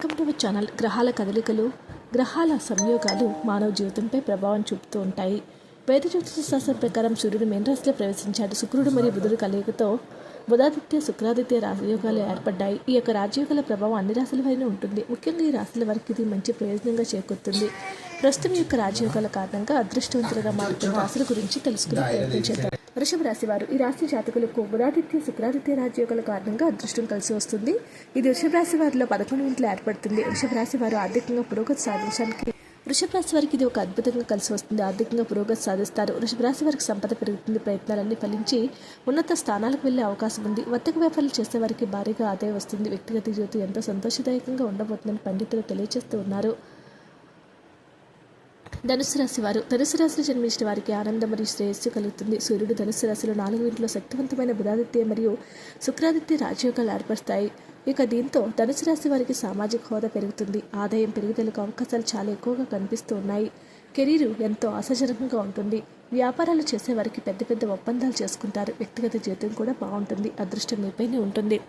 Welcome to channel గ్రహాల కదలికలు గ్రహాల సంయోగాలు మానవ జీవితంపై ప్రభావం చూపుతూ ఉంటాయి. వేద జ్యోతిష శాస్త్రం ప్రకారం సూర్యుడు మేన రాశిలో ప్రవేశించాడు. శుక్రుడు మరియు బుధుడు కలయికతో బుధాదిత్య శుక్రాదిత్య రాజయోగాలు ఏర్పడ్డాయి. ఈ యొక్క రాజయోగాల ప్రభావం అన్ని రాశుల పైన ఉంటుంది. ముఖ్యంగా ఈ రాశుల వారికి ఇది మంచి ప్రయోజనంగా చేకూరుతుంది. ప్రస్తుతం యొక్క రాజయోగాల కారణంగా అదృష్టవంతులుగా మారుతున్న రాశుల గురించి తెలుసుకునే ప్రయత్నం చేద్దాం. వృషభ రాశి వారు ఈ రాశి జాతకులకు బుధాదిత్య శుక్రాదిత్య రాజ్యోగాల కారణంగా అదృష్టం కలిసి వస్తుంది. ఇది వృషభ రాశి వారిలో పదకొండు ఇంట్లో ఏర్పడుతుంది. వృషభ రాశి వారు ఆర్థికంగా పురోగతి సాధించడానికి వృషభ రాశి వారికి ఇది ఒక అద్భుతంగా కలిసి వస్తుంది. ఆర్థికంగా పురోగతి సాధిస్తారు. వృషభ రాశి వారికి సంపద పెరుగుతుంది. ప్రయత్నాలన్నీ ఫలించి ఉన్నత స్థానాలకు వెళ్ళే అవకాశం ఉంది. వర్తక వ్యాపారాలు చేసే వారికి భారీగా ఆదాయం వస్తుంది. వ్యక్తిగత జీవితం ఎంతో సంతోషదాయకంగా ఉండబోతుందని పండితులు తెలియజేస్తూ ఉన్నారు. ధనుసు రాశి వారు ధనుసు రాశిలో జన్మించిన వారికి ఆనందం మరియు శ్రేయస్సు కలుగుతుంది. సూర్యుడు ధనుసు రాశిలో నాలుగు ఇంట్లో శక్తివంతమైన బుధాదిత్య మరియు శుక్రాదిత్య రాజయోగాలు ఏర్పరుస్తాయి ఇక దీంతో ధనుసు రాశి వారికి సామాజిక హోదా పెరుగుతుంది. ఆదాయం పెరుగుదలకు అవకాశాలు చాలా ఎక్కువగా కనిపిస్తూ ఉన్నాయి. కెరీరు ఎంతో ఆశాజనకంగా ఉంటుంది. వ్యాపారాలు చేసే వారికి పెద్ద పెద్ద ఒప్పందాలు చేసుకుంటారు. వ్యక్తిగత జీవితం కూడా బాగుంటుంది. అదృష్టం మీపైనే ఉంటుంది.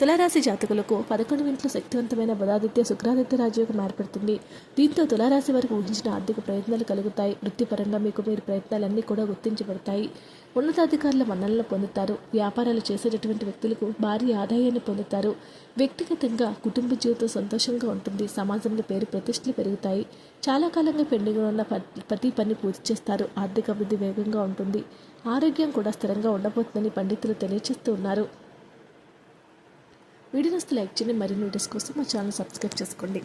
తులారాశి జాతకులకు పదకొండు ఇంట్లో శక్తివంతమైన బుధాదిత్య శుక్రాదిత్య రాజయోగం ఏర్పడుతుంది. దీంతో తులారాశి వారికి ఊహించిన ఆర్థిక ప్రయత్నాలు కలుగుతాయి. వృత్తిపరంగా మీకు మీరు ప్రయత్నాలన్నీ కూడా గుర్తించబడతాయి. ఉన్నతాధికారుల మన్ననలు పొందుతారు. వ్యాపారాలు చేసేటటువంటి వ్యక్తులకు భారీ ఆదాయాన్ని పొందుతారు. వ్యక్తిగతంగా కుటుంబ జీవితం సంతోషంగా ఉంటుంది. సమాజంలో పేరు ప్రతిష్టలు పెరుగుతాయి. చాలా కాలంగా పెండింగ్లో ఉన్న ప- ప్రతి పని పూర్తి చేస్తారు. ఆర్థిక అభివృద్ధి వేగంగా ఉంటుంది. ఆరోగ్యం కూడా స్థిరంగా ఉండబోతుందని పండితులు తెలియజేస్తూ ఉన్నారు. వీడియోస్ లైక్ చేయండి. మరిన్ని వీడియోస్ కోసం మా ఛానల్ సబ్స్క్రైబ్ చేసుకోండి.